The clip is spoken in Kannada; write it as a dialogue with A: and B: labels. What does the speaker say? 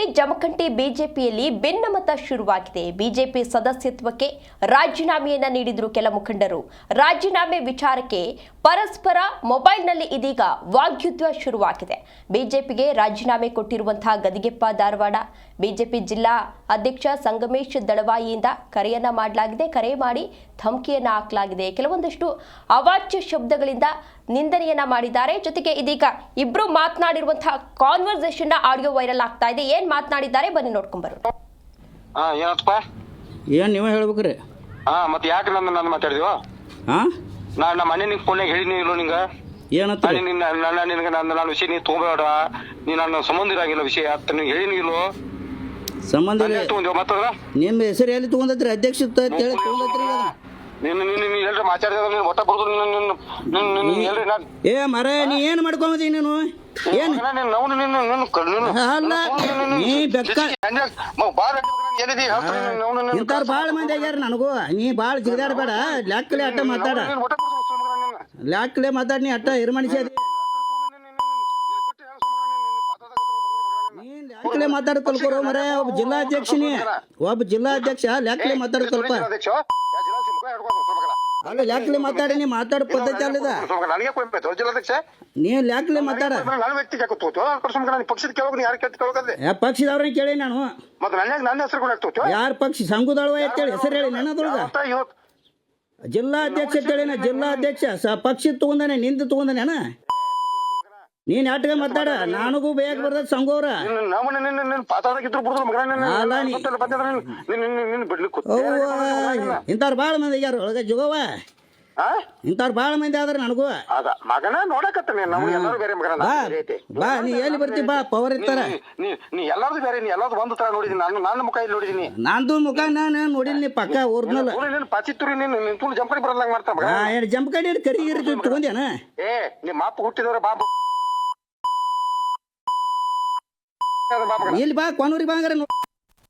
A: ಕಟ್ಟೆ ಜಮಖಂಡಿ ಬಿಜೆಪಿಯಲ್ಲಿ ಭಿನ್ನಮತ ಶುರುವಾಗಿದೆ. ಬಿಜೆಪಿ ಸದಸ್ಯತ್ವಕ್ಕೆ ರಾಜೀನಾಮೆಯನ್ನ ನೀಡಿದ್ರು ಕೆಲ ಮುಖಂಡರು. ರಾಜೀನಾಮೆ ವಿಚಾರಕ್ಕೆ ಪರಸ್ಪರ ಮೊಬೈಲ್ನಲ್ಲಿ ಇದೀಗ ವಾಗ್ಯುದ್ಧ ಶುರುವಾಗಿದೆ. ಬಿಜೆಪಿಗೆ ರಾಜೀನಾಮೆ ಕೊಟ್ಟಿರುವಂತಹ ಗದಿಗೆಪ್ಪ ಧಾರವಾಡ, ಬಿಜೆಪಿ ಜಿಲ್ಲಾ ಅಧ್ಯಕ್ಷ ಸಂಗಮೇಶ್ ದಳವಾಯಿಯಿಂದ ಕರೆಯನ್ನ ಮಾಡಲಾಗಿದೆ. ಕರೆ ಮಾಡಿ ಧಮಕಿಯನ್ನ ಹಾಕಲಾಗಿದೆ. ಕೆಲವೊಂದಷ್ಟು ಅವಾಚ್ಯ ಶಬ್ದಗಳಿಂದ ನಿಂದನೆಯನ್ನ ಮಾಡಿದ್ದಾರೆ. ಜೊತೆಗೆ ಇದೀಗ ಇಬ್ರು ಮಾತನಾಡಿರುವಂತಹ ಕಾನ್ವರ್ಸೇಷನ್ ಆಡಿಯೋ ವೈರಲ್ ಆಗ್ತಾ ಇದೆ. ಏನ್ ಮಾತನಾಡಿದ್ದಾರೆ? ಬನ್ನಿ ನೋಡ್ಕೊಂಡ್ ಬರೋಣ.
B: ಏನ್
C: ಏನು ನೀವೇ ಹೇಳ್ಬೇಕ್ರಿ
B: ಹಾ ಮತ್ತೆ ಯಾಕೆ ನನ್ನ ನಾನು ಮಾತಾಡಿದ್ವ
C: ಹಾ?
B: ನಾ ನಮ್ಮ ಅಣ್ಣ ನಿಂಗೆ ಫೋನ್ಯಾಗ ಹೇಳಿನಿ ಇಲ್ಲೋ ನಿಂಗೆ. ಏನಂತ ನಿನ್ನ ನನ್ನ ನಿನಗೆ ನನ್ನ ನಾನು ವಿಷಯ ನೀ ತೊಗೊಬೇಡ. ನೀ ನನ್ನ ಸಂಬಂಧ ಇರಾಗಿಲ್ಲ ವಿಷಯ ಅಂತ ನೀವು ಹೇಳಿನಿ ಇಲ್ಲೋ
C: ಸಂಬಂಧ
B: ನಾನು ತೊಗೊಂಡಿವ ಮತ್ತದ
C: ನಿಮ್ಮ ಹೆಸರು ಎಲ್ಲಿ ತೊಗೊಂಡತ್ರಿ ಅಧ್ಯಕ್ಷ ಅಂತ ಹೇಳಿ ತೊಗೊಂಡತ್ರಿ
B: ನಿನ್ನ ನಿನ್ನ ನೀ ಎಲ್ರ ಮಾತಾಡಿದ್ರೆ ನೀನು ಒಟ್ಟ ಬರೋದು ನಿನ್ನ ನಿನ್ನ ನಿನ್ನ ನಿನ್ನ ಎಲ್ರಿ ನಾನು
C: ಏ ಮರ ನೀ ಏನು ಮಾಡ್ಕೊಂಬದಿ ನೀನು? ಏನು?
B: ನಿನ್ನ ನಿನ್ನ ನಿನ್ನ
C: ಅಲ್ಲ, ನೀ ಬೆಕ್ಕ-
B: ಬಾಳ ಹೇಳ್ತೀನಿ ನಿನ್ನ
C: ಮಂದಿ ಆಗ್ಯಾರ ನನಗೂ. ನೀ ಭಾಳ ಜಿಗಿದಾಡಬೇಡ ಲ್ಯಾಕ್ಲೆ ಅಟ್ಟ ಮಾತಾಡ. ಲ್ಯಾಕ್ಲೆ ಮಾತಾಡ್ ನೀ ಅಟ್ಟ ಇರ್ ಮನುಷ್ಯ ಲ್ಯಾಕ್ಲೆ ಮಾತಾಡ ತಲ್ಕೋರು ಮರ. ಒಬ್ಬ ಜಿಲ್ಲಾಧ್ಯಕ್ಷನೇ ಒಬ್ಬ ಜಿಲ್ಲಾಧ್ಯಕ್ಷ ಲ್ಯಾಕ್ಲೆ ಮಾತಾಡ ಕಲ್ಪ ಅಲ್ಲ ಲ್ಯಾಕ್ಲಿ ಮಾತಾಡಿ ನೀ ಮಾತಾಡ ಪದ್ಧತಿ ಅಲ್ಲದ
B: ನನಗೆ ಕೊಯ್ಬೇಕು ಜಿಲ್ಲಾಧ್ಯಕ್ಷ
C: ನೀ ಲ್ಯಾಕ್ಲಿ ಮಾತಾಡ.
B: ನನ್ನ ವ್ಯಕ್ತಿಗೆ ಕೂತು? ನಾನು ಪಕ್ಷದ ಕೇಳೋಕೆ ಯಾರು ಕೇಳ್ತ ಕೇಳೋಕಂದ್ರೆ
C: ಯಾ ಪಕ್ಷದವ್ರನ್ನ ಕೇಳಿ ನಾನು.
B: ಮತ್ತೆ ನನ್ನ ನನ್ನ ಹೆಸರು ಕೂಡ ಹಾಕ್ತೋತು
C: ಯಾರ ಪಕ್ಷ? ಸಂಘದೊಳವ ಅಂತೇಳಿ ಹೆಸರು ಹೇಳಿ
B: ನನ್ನದೊಳಗ
C: ಜಿಲ್ಲಾಧ್ಯಕ್ಷ ಕೇಳಿನ ಜಿಲ್ಲಾಧ್ಯಕ್ಷ ಸ ಪಕ್ಷ ತಗೊಂಡಾನೆ ನಿಂದು ತಗೊಂಡಾನೆ ನೀನ್ ಆಟಗ ಮಾತಾಡ ನನಗೂ ಬೇಗ ಬರ್ತದ ಸಂಘವ್ರ
B: ನಿನ್ನ ನಮ್ಮನ್ನ ನಿನ್ನ ನಿನ್ನ ಪಾತಾಳದಾಗಿದ್ರು ಬಿಡುದು ಮಗನ ನಿನ್ನ
C: ಅಲ್ಲ ನೀ-
B: ಗೊತ್ತಲ್ಲ ಬಂದಿದ್ರೆ ನಿನ್ನ ನಿನ್ನ ನಿನ್ನ ನಿನ್ನ ಬಿಡ್ಲಿಕ್ಕೆ
C: ಅವ್ವ ಇಂಥವ್ರು ಭಾಳ ಮಂದಿ ಆಗ್ಯಾರ ಒಳಗ ಜುಗವ.
B: ಹಾ
C: ಇಂಥವ್ರು ಭಾಳ ಮಂದಿ ಆದ್ರ ನನಗೂ.
B: ಅದ ಮಗನ ನೋಡಕತ್ತ ನೀನು ನಮ್ಗೆ ಎಲ್ಲರೂ ಬೇರೆ ಮಗನ
C: ಬಾ
B: ನಾನು ಬೇರೆ ಐತೆ.
C: ಬಾ ನೀ ಎಲ್ಲಿ ಬರ್ತಿ? ಬಾ ಪವರ್ ಇರ್ತಾರ
B: ನೀ- ನೀ ನೀ ಎಲ್ಲಾರ್ದು ಬೇರೆ ನೀ ಎಲ್ಲಾರ್ದು ಒಂದು ತರ ನೋಡಿದೀನಿ. ನಾನು ನನ್ನ ಮುಖ ಇಲ್ಲಿ ನೋಡಿದೀನಿ?
C: ನಂದು ಮುಖ ನಾನು ನೋಡಿಲ್ ನೀ ಪಕ್ಕ ಊರ್ನಲ್ಲ
B: ತುಳಿ ನಿನ್ನ ಪಾಚಿತ್ತುರಿ ನೀನು ನಿನ್ನ ತುಳು ಜಂಪಡಿ ಬರಲ್ಲ ಮಾಡ್ತಾ ಮಗ
C: ಆ ಎರಡು ಜಂಪ್ ಕಡಿ ಕರಿ ಗಿರಿ ತಗೊಂಡ್ಯಾನ
B: ಏ ನಿಮ್ಮ ಅಪ್ಪ ಹುಟ್ಟಿದವ್ರ ಬಾಬು.
C: ಇಲ್ಲಿ ಬಾ ಕೊನೂರಿ ಬಾ ಹಂಗಾರ ನೋ-